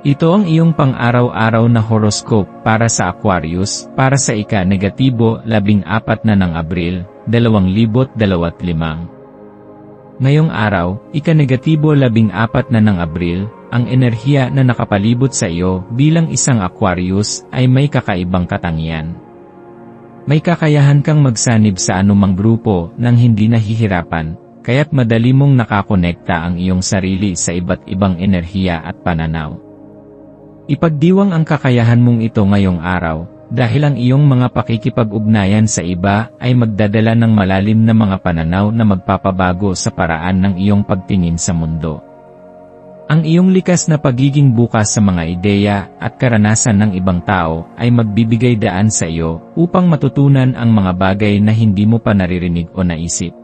Ito ang iyong pang-araw-araw na horoscope para sa Aquarius, para sa ika-negatibo, labing apat na ng Abril, 2025. Ngayong araw, ika-negatibo labing apat na ng Abril, ang enerhiya na nakapalibot sa iyo bilang isang Aquarius ay may kakaibang katangian. May kakayahan kang magsanib sa anumang grupo nang hindi nahihirapan, kaya't madali mong nakakonekta ang iyong sarili sa iba't ibang enerhiya at pananaw. Ipagdiwang ang kakayahan mong ito ngayong araw, dahil ang iyong mga pakikipag-ugnayan sa iba ay magdadala ng malalim na mga pananaw na magpapabago sa paraan ng iyong pagtingin sa mundo. Ang iyong likas na pagiging bukas sa mga ideya at karanasan ng ibang tao ay magbibigay daan sa iyo upang matutunan ang mga bagay na hindi mo pa naririnig o naisip.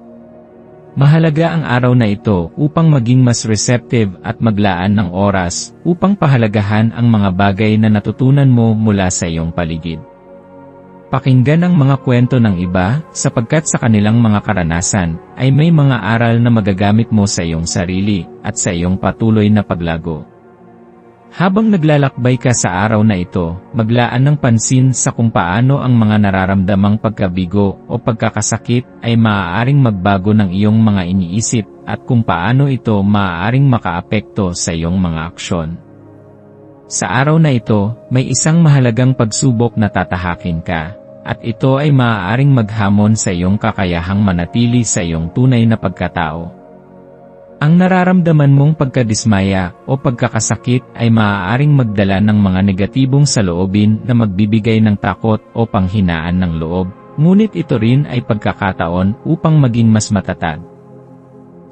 Mahalaga ang araw na ito upang maging mas receptive at maglaan ng oras upang pahalagahan ang mga bagay na natutunan mo mula sa iyong paligid. Pakinggan ang mga kwento ng iba sapagkat sa kanilang mga karanasan ay may mga aral na magagamit mo sa iyong sarili at sa iyong patuloy na paglago. Habang naglalakbay ka sa araw na ito, maglaan ng pansin sa kung paano ang mga nararamdamang pagkabigo o pagkakasakit ay maaaring magbago ng iyong mga iniisip at kung paano ito maaaring makaapekto sa iyong mga aksyon. Sa araw na ito, may isang mahalagang pagsubok na tatahakin ka, at ito ay maaaring maghamon sa iyong kakayahang manatili sa iyong tunay na pagkatao. Ang nararamdaman mong pagkadismaya o pagkakasakit ay maaaring magdala ng mga negatibong saloobin na magbibigay ng takot o panghinaan ng loob, ngunit ito rin ay pagkakataon upang maging mas matatag.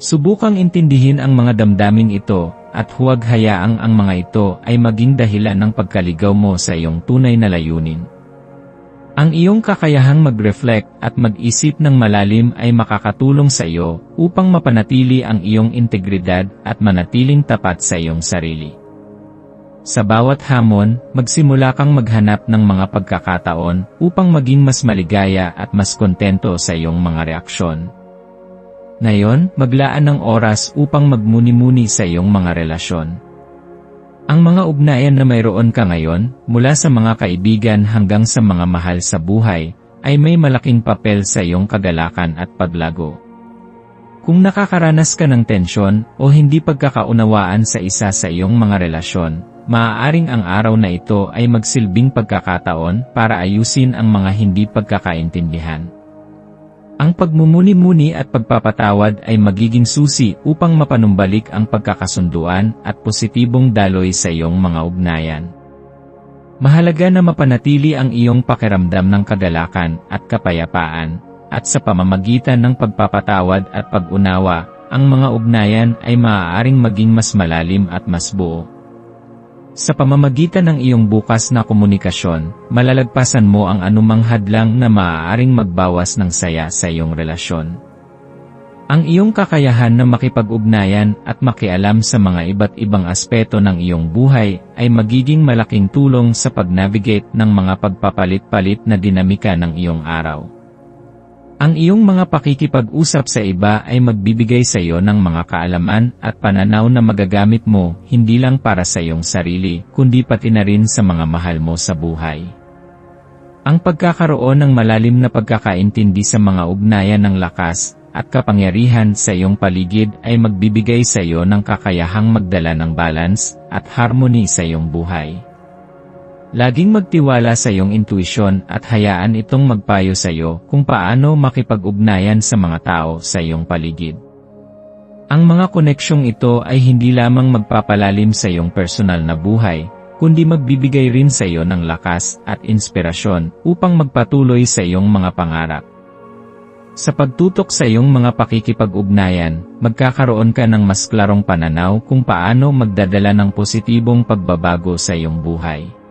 Subukang intindihin ang mga damdaming ito, at huwag hayaang ang mga ito ay maging dahilan ng pagkaligaw mo sa iyong tunay na layunin. Ang iyong kakayahang mag-reflect at mag-isip ng malalim ay makakatulong sa iyo upang mapanatili ang iyong integridad at manatiling tapat sa iyong sarili. Sa bawat hamon, magsimula kang maghanap ng mga pagkakataon upang maging mas maligaya at mas kontento sa iyong mga reaksyon. Ngayon, maglaan ng oras upang magmuni-muni sa iyong mga relasyon. Ang mga ugnayan na mayroon ka ngayon, mula sa mga kaibigan hanggang sa mga mahal sa buhay, ay may malaking papel sa iyong kagalakan at paglago. Kung nakakaranas ka ng tensyon o hindi pagkakaunawaan sa isa sa iyong mga relasyon, maaaring ang araw na ito ay magsilbing pagkakataon para ayusin ang mga hindi pagkakaintindihan. Ang pagmumuni-muni at pagpapatawad ay magiging susi upang mapanumbalik ang pagkakasunduan at positibong daloy sa iyong mga ugnayan. Mahalaga na mapanatili ang iyong pakiramdam ng kagalakan at kapayapaan, at sa pamamagitan ng pagpapatawad at pag-unawa, ang mga ugnayan ay maaaring maging mas malalim at mas buo. Sa pamamagitan ng iyong bukas na komunikasyon, malalagpasan mo ang anumang hadlang na maaaring magbawas ng saya sa iyong relasyon. Ang iyong kakayahan na makipag-ugnayan at makialam sa mga iba't ibang aspeto ng iyong buhay ay magiging malaking tulong sa pag-navigate ng mga pagpapalit-palit na dinamika ng iyong araw. Ang iyong mga pakikipag-usap sa iba ay magbibigay sa iyo ng mga kaalaman at pananaw na magagamit mo hindi lang para sa iyong sarili, kundi pati na rin sa mga mahal mo sa buhay. Ang pagkakaroon ng malalim na pagkakaintindi sa mga ugnayan ng lakas at kapangyarihan sa iyong paligid ay magbibigay sa iyo ng kakayahang magdala ng balance at harmony sa iyong buhay. Laging magtiwala sa iyong intuisyon at hayaan itong magpayo sa iyo kung paano makipag-ugnayan sa mga tao sa iyong paligid. Ang mga koneksyong ito ay hindi lamang magpapalalim sa iyong personal na buhay, kundi magbibigay rin sa iyo ng lakas at inspirasyon upang magpatuloy sa iyong mga pangarap. Sa pagtutok sa iyong mga pakikipag-ugnayan, magkakaroon ka ng mas klarong pananaw kung paano magdadala ng positibong pagbabago sa iyong buhay.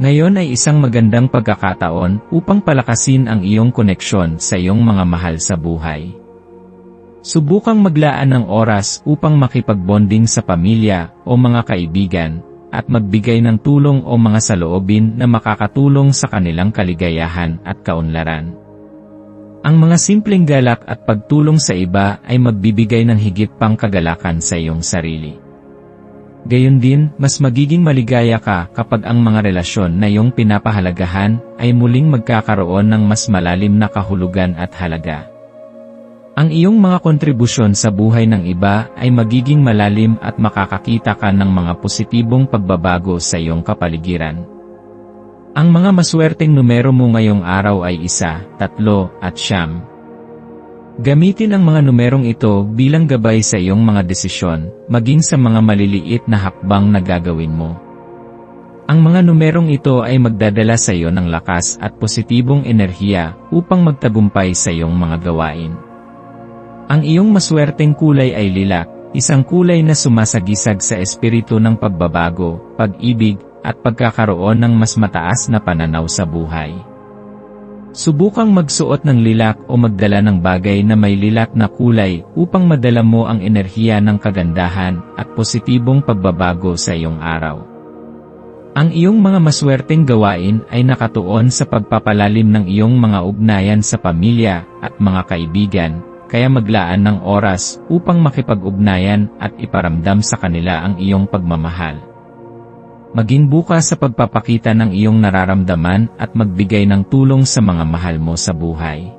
Ngayon ay isang magandang pagkakataon upang palakasin ang iyong koneksyon sa iyong mga mahal sa buhay. Subukang maglaan ng oras upang makipagbonding sa pamilya o mga kaibigan, at magbigay ng tulong o mga saloobin na makakatulong sa kanilang kaligayahan at kaunlaran. Ang mga simpleng galak at pagtulong sa iba ay magbibigay ng higit pang kagalakan sa iyong sarili. Gayon din, mas magiging maligaya ka kapag ang mga relasyon na iyong pinapahalagahan ay muling magkakaroon ng mas malalim na kahulugan at halaga. Ang iyong mga kontribusyon sa buhay ng iba ay magiging malalim at makakakita ka ng mga positibong pagbabago sa iyong kapaligiran. Ang mga maswerteng numero mo ngayong araw ay isa, tatlo, at siyam. Gamitin ang mga numerong ito bilang gabay sa iyong mga desisyon, maging sa mga maliliit na hakbang na gagawin mo. Ang mga numerong ito ay magdadala sa iyo ng lakas at positibong enerhiya upang magtagumpay sa iyong mga gawain. Ang iyong maswerteng kulay ay lilak, isang kulay na sumasagisag sa espiritu ng pagbabago, pag-ibig, at pagkakaroon ng mas mataas na pananaw sa buhay. Subukang magsuot ng lilak o magdala ng bagay na may lilak na kulay upang madala mo ang enerhiya ng kagandahan at positibong pagbabago sa iyong araw. Ang iyong mga maswerteng gawain ay nakatuon sa pagpapalalim ng iyong mga ugnayan sa pamilya at mga kaibigan, kaya maglaan ng oras upang makipag-ugnayan at iparamdam sa kanila ang iyong pagmamahal. Maging bukas sa pagpapakita ng iyong nararamdaman at magbigay ng tulong sa mga mahal mo sa buhay.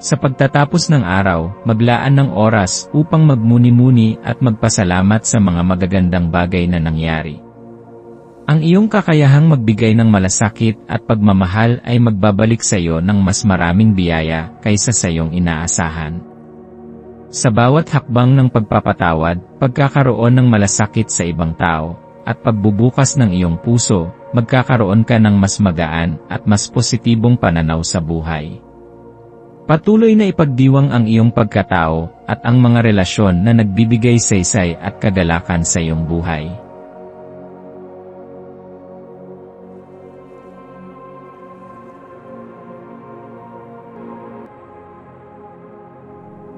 Sa pagtatapos ng araw, maglaan ng oras upang magmuni-muni at magpasalamat sa mga magagandang bagay na nangyari. Ang iyong kakayahang magbigay ng malasakit at pagmamahal ay magbabalik sa iyo ng mas maraming biyaya kaysa sa iyong inaasahan. Sa bawat hakbang ng pagpapatawad, pagkakaroon ng malasakit sa ibang tao, at pagbubukas ng iyong puso, magkakaroon ka ng mas magaan at mas positibong pananaw sa buhay. Patuloy na ipagdiwang ang iyong pagkatao at ang mga relasyon na nagbibigay saysay at kagalakan sa iyong buhay.